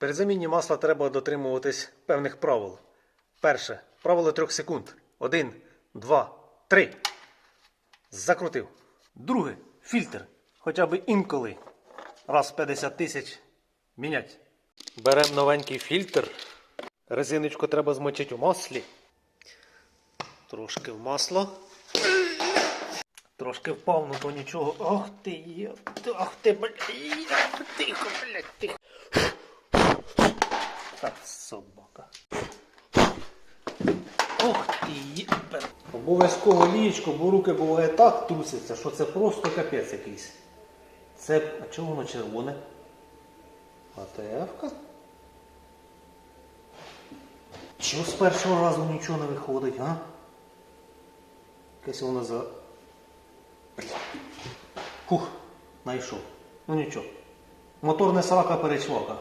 При заміні масла треба дотримуватись певних правил. Перше. Правило трьох секунд. Один, два, три. Закрутив. Друге. Фільтр. Хоча б інколи. Раз в 50 тисяч мінять. Беремо новенький фільтр. Резиночку треба змочити у маслі. Трошки в масло. Трошки впав, ну то нічого. Ох ти є. Ох ти, блядь. Тихо, блядь, тихо. Так, собака. Ох ти єпер. Обов'язково лієчко, бо руки буває так трусяться, що це просто капець якийсь. Це. А чого воно червоне? АТФ-ка? Чого з першого разу нічого не виходить, а? Якесь воно за. Фух, знайшов. Ну нічого. Мотор не срака перечвака.